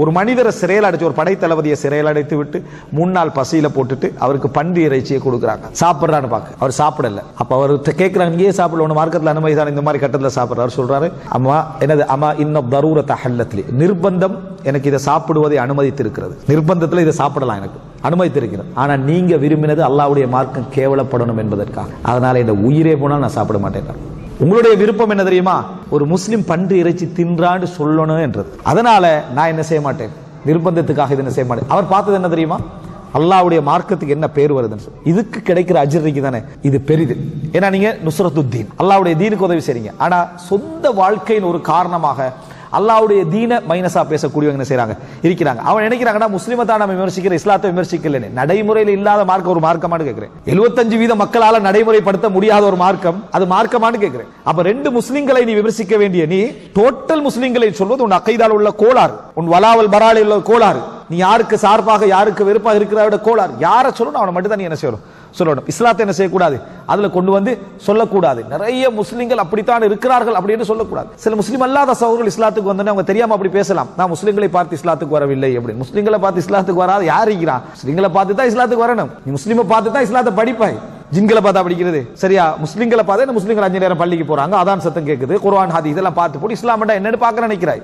ஒரு மனிதரை சிறையில் அடைச்சு ஒரு படைத்தளபதியை சிறையில் அடைத்து விட்டு மூணு நாள் பசியில போட்டுட்டு அவருக்கு பன்றி இறைச்சியை கொடுக்குறாங்க. சாப்பிட்றான்னு பார்க்க அவர் சாப்பிடல. அப்ப அவர் கேட்கிறாங்க இங்கேயே சாப்பிடல? ஒன்று மார்க்கத்தில் அனுமதி தான். இந்த மாதிரி கட்டத்தில் சாப்பிட்றாரு. சொல்றாரு அம்மா என்னது? அம்மா இன்னும் தரூர தஹல்லத்திலே. நிர்பந்தம் எனக்கு இதை சாப்பிடுவதை அனுமதித்திருக்கிறது. நிர்பந்தத்தில் இதை சாப்பிடலாம் எனக்கு. அனுமதித்திருக்கிறது. ஆனா நீங்க விரும்பினது அல்லாவுடைய மார்க்கம் கேவலப்படணும் என்பதற்காக. அதனால இந்த உயிரே போனால் நான் சாப்பிட மாட்டேன். உங்களுடைய விருப்பம் என்ன தெரியுமா? ஒரு முஸ்லீம் பன்றி இறைச்சி தின்றான்னு சொல்லணும் என்றது. அதனால நான் என்ன செய்ய மாட்டேன்? நிர்பந்தத்துக்காக இது என்ன செய்ய மாட்டேன். அவர் பார்த்தது என்ன தெரியுமா? அல்லாவுடைய மார்க்கத்துக்கு என்ன பேர் வருதுன்னு சொல்லி இதுக்கு கிடைக்கிற அஜிருக்கு தானே? இது பெரிது. ஏன்னா நீங்க நுசரத்துத்தீன் அல்லாவுடைய தீனுக்கு உதவி செய்றீங்க. ஆனா சொந்த வாழ்க்கையின் ஒரு காரணமாக அல்லாவுடைய தீன மைனஸா பேசக்கூடியவங்க என்ன செய்யறாங்க இருக்கிறாங்க. அவன் நினைக்கிறாங்கன்னா முஸ்லிமை தான் நம்ம விமர்சிக்கிற இஸ்லாத்தை விமர்சிக்கலன்னு. நடைமுறையில் இல்லாத மார்க்கம் ஒரு மார்க்கமானு கேட்கிறேன் 75% வீத மக்களால் நடைமுறைப்படுத்த முடியாத ஒரு மார்க்கம் அது மார்க்கமானு கேட்கிறேன் அப்ப ரெண்டு முஸ்லிம்களை நீ விமர்சிக்க வேண்டிய நீ டோட்டல் முஸ்லிம்களை சொல்வது உன் அக்கைதால் உள்ள கோளாறு. உன் வலாவல் பராலில் உள்ள கோளாறு. நீ யாருக்கு சார்பாக யாருக்கு வெறுப்பாக இருக்கிறாவிட கோளாறு. யாரை சொல்லணும் அவனை மட்டும் தான் நீ என்ன செய்யணும்? சொல்லணும். இஸ்லாத்தை என்ன செய்யக்கூடாது? அதுல கொண்டு வந்து சொல்லக்கூடாது. நிறைய முஸ்லிம்கள் அப்படித்தான் இருக்கிறார்கள் அப்படின்னு சொல்லக்கூடாது. சில முஸ்லீம் அல்லாத சகோதரர்கள் இஸ்லாத்துக்கு வந்தோன்னே அவங்க தெரியாம அப்படி பேசலாம். நான் முஸ்லீம்களை பார்த்து இஸ்லாத்துக்கு வரவில்லை அப்படின்னு. முஸ்லீம்களை பார்த்து இஸ்லாத்துக்கு வராது. யார் இருக்கிறான்? முஸ்லிம்களை பார்த்து தான் இஸ்லாத்துக்கு வரணும். நீ முஸ்லீமை பார்த்து தான் இஸ்லாத்தை படிப்பாய். ஜின்களை பார்த்தா படிக்கிறது. சரியா? முஸ்லீம்களை பார்த்தா முஸ்லீம்கள் அஞ்சு நேரம் பள்ளிக்கு போறாங்க? அதான் சத்தம் கேட்குது குர்வான் ஹாதி இதெல்லாம் பார்த்து போட்டு இஸ்லாம்டா என்னன்னு பார்க்க நினைக்கிறாய்.